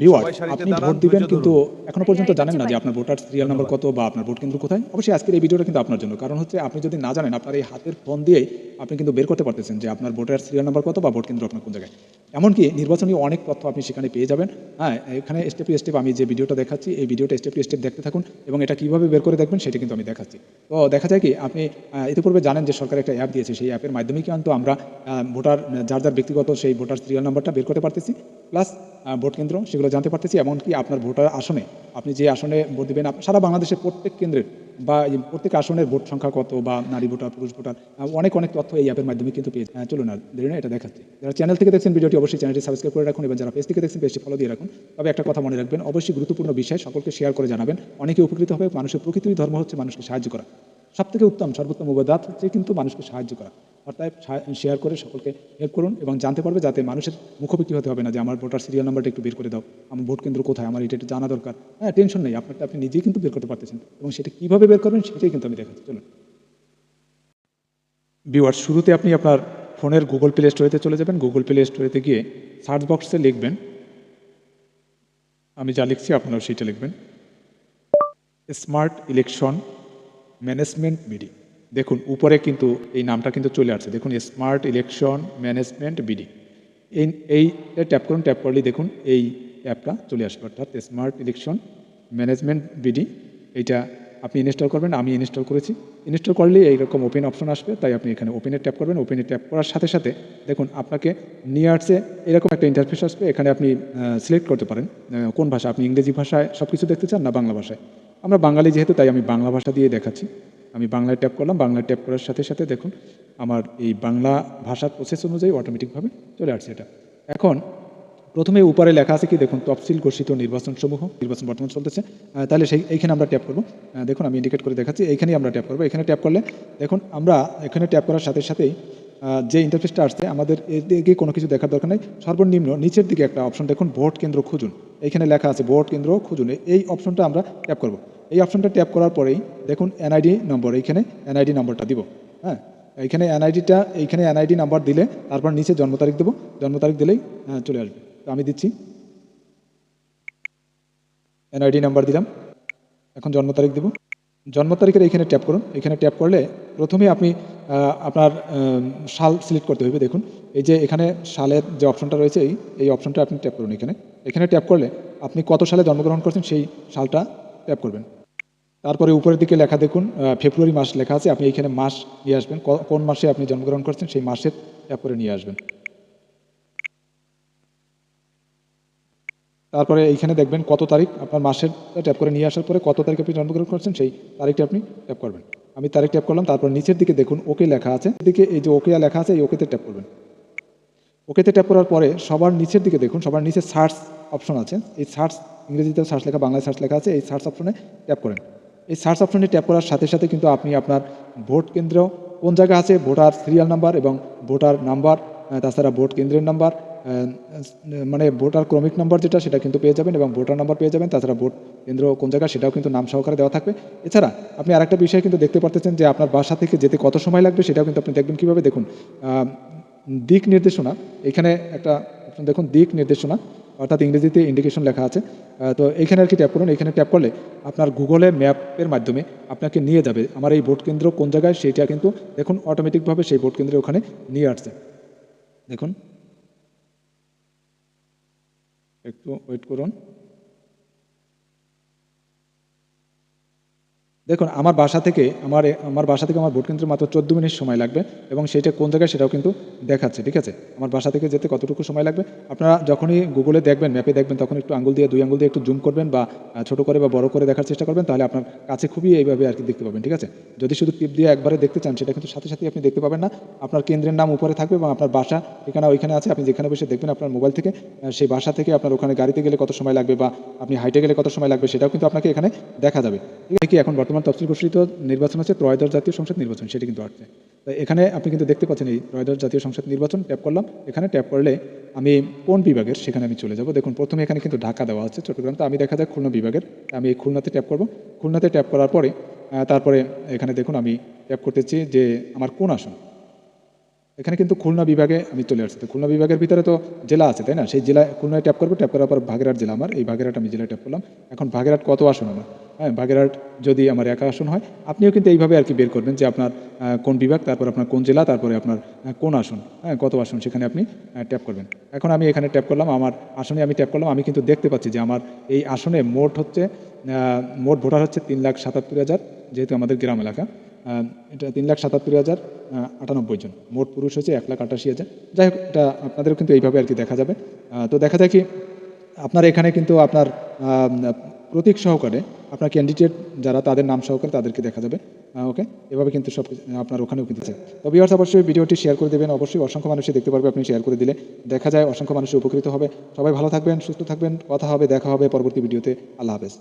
Viewer আপনি vote দিবেন কিন্তু এখনও পর্যন্ত জানেন না যে আপনার ভোটার সিরিয়াল নাম্বার কত বা আপনার ভোট কেন্দ্র কোথায়। অবশ্যই আজকের এই ভিডিওটা কিন্তু আপনার জন্য। কারণ হচ্ছে আপনি যদি না জানেন আপনার এই হাতের ফোন দিয়েই আপনি কিন্তু বের করতে পারতেছেন যে আপনার ভোটার সিরিয়াল নাম্বার কত বা ভোট কেন্দ্র আপনার কোন জায়গায়। এমনকি নির্বাচনী অনেক তথ্য আপনি সেখানে পেয়ে যাবেন। হ্যাঁ এখানে স্টেপ টু স্টেপ আমি যে ভিডিওটা দেখাচ্ছি এই ভিডিওটা স্টেপ টু স্টেপ দেখতে থাকুন এবং এটা কীভাবে বের করে দেখবেন সেটা কিন্তু আমি দেখাচ্ছি। তো দেখা যায় কি আপনি ইতিপূর্বে জানেন যে সরকার একটা অ্যাপ দিয়েছে। সেই অ্যাপের মাধ্যমে কিন্তু আমরা ভোটার যার যার ব্যক্তিগত সেই ভোটার সিরিয়াল নাম্বারটা বের করতে পারতেছি। প্লাস ভোট কেন্দ্র, সেগুলো জানতে পারতেছি, এমনকি আপনার ভোটার আসনে, আপনি যে আসনে ভোট দেবেন সারা বাংলাদেশের প্রত্যেক কেন্দ্রের বা প্রত্যেক আসনের ভোট সংখ্যা কত বা নারী ভোটার, পুরুষ ভোটার অনেক অনেক তথ্য এই অ্যাপের মাধ্যমে কিন্তু পেয়ে চলুন আর দেরি না, এটা দেখাচ্ছি। যারা চ্যানেল থেকে দেখছেন, ভিডিওটি অবশ্যই চ্যানেলটি সাবস্ক্রাইব করে রাখুন, এবং যারা পেজ থেকে দেখছেন পেজটি ফলো দিয়ে রাখুন। তবে একটা কথা মনে রাখবেন, অবশ্যই গুরুত্বপূর্ণ বিষয়, সকলকে শেয়ার করে জানাবেন। অনেকে উপকৃত হবে, মানুষের প্রকৃতির ধর্ম হচ্ছে মানুষকে সাহায্য করা। সব থেকে উত্তম, সর্বোত্তম উপাদাত হচ্ছে কিন্তু মানুষকে সাহায্য করা। অর্থাৎ শেয়ার করে সকলকে হেল্প করুন এবং জানতে পারবে যাতে মানুষের মুখোমুখি হতে হবে না যে, আমার ভোটার সিরিয়াল নাম্বারটা একটু বের করে দাও। আমার ভোট কেন্দ্র কোথায়? আমার এটা জানা দরকার। হ্যাঁ টেনশন নেই। আপনারটা আপনি নিজেই কিন্তু বের করতে পারতেছেন এবং সেটা কীভাবে বের করবেন সেটাই কিন্তু আমি দেখাচ্ছি। চলুন। ভিউয়ার শুরুতে আপনি আপনার ফোনের গুগল প্লে স্টোরেতে চলে যাবেন। গুগল প্লে স্টোরেতে গিয়ে সার্চ বক্সে লিখবেন। আমি যা লিখছি আপনারাও সেটা লিখবেন। স্মার্ট ইলেকশন ম্যানেজমেন্ট বিডি দেখুন, উপরে কিন্তু এই নামটা কিন্তু চলে আসছে। দেখুন স্মার্ট ইলেকশন ম্যানেজমেন্ট বিডি এই এই ট্যাপ করুন ট্যাপ করলেই দেখুন এই অ্যাপটা চলে আসবে, অর্থাৎ স্মার্ট ইলেকশন ম্যানেজমেন্ট বিডি এইটা আপনি ইনস্টল করবেন, আমি ইনস্টল করেছি। ইনস্টল করলেই এইরকম ওপেন অপশন আসবে, তাই আপনি এখানে ওপেনে ট্যাপ করবেন। ওপেনে ট্যাপ করার সাথে সাথে দেখুন, আপনাকে নিয়ে আসছে এরকম একটা ইন্টারফেস আসবে। এখানে আপনি সিলেক্ট করতে পারেন কোন ভাষা, আপনি ইংরেজি ভাষায় সব কিছু দেখতে চান না বাংলা ভাষায়? আমরা বাঙালি যেহেতু, তাই আমি বাংলা ভাষা দিয়ে দেখাচ্ছি। আমি বাংলায় ট্যাপ করলাম, বাংলায় ট্যাপ করার সাথে সাথে দেখুন, আমার এই বাংলা ভাষার প্রসেস অনুযায়ী অটোমেটিকভাবে চলে আসছে এটা। এখন, প্রথমে উপরে লেখা আছে কি, দেখুন, তফসিল ঘোষিত নির্বাচন সমূহ নির্বাচন বর্তমান চলতেছে। তাহলে সেই, এইখানে আমরা ট্যাপ করব। দেখুন, আমি ইন্ডিকেট করে দেখাচ্ছি, এইখানেই আমরা ট্যাপ করব। এখানে ট্যাপ করলে, দেখুন, আমরা এখানে ট্যাপ করার সাথে সাথেই যে ইন্টারফেসটা আসছে, আমাদের এদিকে কোনো কিছু দেখার দরকার নেই। সর্বনিম্ন নিচের দিকে একটা অপশন দেখুন, ভোট কেন্দ্র খুঁজুন। এইখানে লেখা আছে, ভোট কেন্দ্র খুঁজুন। এই অপশনটা আমরা ট্যাপ করব। এই অপশনটা ট্যাপ করার পরেই দেখুন এনআইডি নম্বর এইখানে এনআইডি নম্বরটা দিব হ্যাঁ? এইখানে এনআইডিটা এইখানে এনআইডি নাম্বার দিলে তারপর নিচে জন্ম তারিখ দেবো জন্ম তারিখ দিলেই আহ, চলে আসবে। তো আমি দিচ্ছি। এনআইডি নাম্বার দিলাম এখন জন্ম তারিখ দেবো। জন্ম তারিখের এখানে ট্যাপ করুন এখানে ট্যাপ করলে প্রথমে আপনি আপনার সাল সিলেক্ট করতে হবে দেখুন। এই যে এখানে সালের যে অপশনটা রয়েছে এই এই অপশনটা আপনি ট্যাপ করুন এখানে। এখানে ট্যাপ করলে আপনি কত সালে জন্মগ্রহণ করছেন সেই সালটা ট্যাপ করবেন। তারপরে উপরের দিকে লেখা দেখুন ফেব্রুয়ারি মাস লেখা আছে, আপনি এইখানে মাস নিয়ে আসবেন। কোন মাসে আপনি জন্মগ্রহণ করছেন সেই মাসের করে নিয়ে আসবেন। তারপরে এইখানে দেখবেন কত তারিখ আপনার মাসের ট্যাপ করে নিয়ে আসার পরে কত তারিখ আপনি জন্মগ্রহণ করছেন সেই তারিখটা আপনি ট্যাপ করবেন। আমি তারিখ ট্যাপ করলাম, তারপর নিচের দিকে দেখুন ওকে লেখা আছে। এদিকে এই যে ওকে লেখা আছে, এই ওকেতে ট্যাপ করবেন। ওকেতে ট্যাপ করার পরে সবার নিচের দিকে দেখুন, সবার নিচে সার্চ অপশন আছে। এই সার্চ ইংরেজিতে সার্চ লেখা, বাংলায় সার্চ লেখা আছে, এই সার্চ অপশনে ট্যাপ করেন। এই সার্চ অপশনে ট্যাপ করার সাথে সাথে কিন্তু আপনি আপনার ভোট কেন্দ্র কোন জায়গা আছে, ভোটার সিরিয়াল নাম্বার এবং ভোটার নাম্বার তাছাড়া ভোট কেন্দ্রের নাম্বার মানে ভোটার ক্রমিক নাম্বার যেটা, সেটা কিন্তু পেয়ে যাবেন এবং ভোটার নাম্বার পেয়ে যাবেন, তাছাড়া ভোট কেন্দ্র কোন জায়গায় সেটাও কিন্তু নাম সহকারে দেওয়া থাকবে। এছাড়া আপনি আরেকটা বিষয় কিন্তু দেখতে পারতেছেন যে আপনার বাসা থেকে যেতে কত সময় লাগবে, সেটাও কিন্তু আপনি দেখবেন কীভাবে। দেখুন দিক নির্দেশনা, এখানে একটা, দেখুন, দিক নির্দেশনা। অর্থাৎ ইংরেজিতে ইন্ডিকেশন লেখা আছে। তো এইখানে আর কি ট্যাপ করুন। এখানে ট্যাপ করলে আপনার গুগলে ম্যাপের মাধ্যমে আপনাকে নিয়ে যাবে। আমার এই ভোট কেন্দ্র কোন জায়গায়, সেটা কিন্তু দেখুন অটোমেটিকভাবে সেই ভোট কেন্দ্রে ওখানে নিয়ে আসছে। দেখুন। একটু ওয়েট করুন। দেখুন, আমার বাসা থেকে আমার আমার বাসা থেকে আমার ভোট কেন্দ্রে মাত্র চোদ্দ মিনিট সময় লাগবে এবং সেটা কোন জায়গায় সেটাও কিন্তু দেখাচ্ছে, ঠিক আছে? আমার বাসা থেকে যেতে কতটুকু সময় লাগবে? আপনারা যখনই গুগলে দেখবেন ম্যাপে দেখবেন, তখন একটু আঙ্গুল দিয়ে, দুই আঙ্গুল দিয়ে একটু জুম করবেন বা ছোট করে বা বড় করে দেখার চেষ্টা করবেন, তাহলে আপনার কাছে খুবই এইভাবে আর কি দেখতে পাবেন, ঠিক আছে? যদি শুধু টিপ দিয়ে একবারে দেখতে চান, সেটা কিন্তু সাথে সাথে আপনি দেখতে পাবেন না। আপনার কেন্দ্রের নাম উপরে থাকবে এবং আপনার বাসা ঠিকানা ওইখানে আছে, আপনি যেখানে বসে দেখবেন আপনার মোবাইল থেকে সেই বাসা থেকে আপনার ওখানে গাড়িতে গেলে কত সময় লাগবে বা আপনি হাইটে গেলে কত সময় লাগবে, সেটাও কিন্তু আপনাকে এখানে দেখা যাবে। ঠিক আছে কি এখন বর্তমান তফসিল ঘোষিত নির্বাচন আছে, ত্রয়োদশ জাতীয় সংসদ নির্বাচন, সেটি কিন্তু আসছে। তাই এখানে আপনি কিন্তু দেখতে পাচ্ছেন এই ত্রয়োদশ জাতীয় সংসদ নির্বাচন, ট্যাপ করলাম। এখানে ট্যাপ করলে আমি কোন বিভাগের, সেখানে আমি চলে যাব। দেখুন, প্রথমে এখানে কিন্তু ঢাকা দেওয়া আছে, চট্টগ্রাম। তো আমি দেখা যায় খুলনা বিভাগের। আমি এই খুলনাতে ট্যাপ করব। খুলনাতে ট্যাপ করার পরে তারপরে এখানে দেখুন আমি ট্যাপ করতেছি যে আমার কোন আসন এখানে কিন্তু খুলনা বিভাগে আমি চলে আসছি। তো খুলনা বিভাগের ভিতরে তো জেলা আছে, তাই না? সেই জেলায় খুলনায় ট্যাপ করব ট্যাপ করার পর ভাগেরহাট জেলা আমার। এই ভাগেরহাট আমি জেলায় ট্যাপ করলাম। এখন ভাগেরহাট কত আসন আমার? হ্যাঁ ভাগেরহাট যদি আমার একা আসন হয়, আপনিও কিন্তু এইভাবে আর কি বের করবেন যে আপনার কোন বিভাগ, তারপর আপনার কোন জেলা, তারপরে আপনার কোন আসন হ্যাঁ কত আসন সেখানে আপনি ট্যাপ করবেন। এখন আমি এখানে ট্যাপ করলাম, আমার আসনে আমি ট্যাপ করলাম, আমি কিন্তু দেখতে পাচ্ছি যে আমার এই আসনে মোট হচ্ছে মোট ভোটার হচ্ছে তিন লাখ সাতাত্তর হাজার, যেহেতু আমাদের গ্রাম এলাকা। এটা তিন লাখ সাতাত্তর হাজার আটানব্বই জন। মোট পুরুষ হচ্ছে এক লাখ আটাশি হাজার। যাই হোক, এটা আপনাদেরও কিন্তু এইভাবে আর কি দেখা যাবে। তো দেখা যায় কি আপনার এখানে কিন্তু আপনার প্রতীক সহকারে আপনার ক্যান্ডিডেট যারা তাদের নাম সহকারে তাদেরকে দেখা যাবে। ওকে এভাবে কিন্তু সব আপনার ওখানেও কিন্তু তো ভিউয়ার্স অবশ্যই ভিডিওটি শেয়ার করে দেবেন। অবশ্যই অসংখ্য মানুষই দেখতে পারবে, আপনি শেয়ার করে দিলে দেখা যায়, অসংখ্য মানুষ উপকৃত হবে। সবাই ভালো থাকবেন, সুস্থ থাকবেন। কথা হবে, দেখা হবে পরবর্তী ভিডিওতে। আল্লাহ হাফেজ।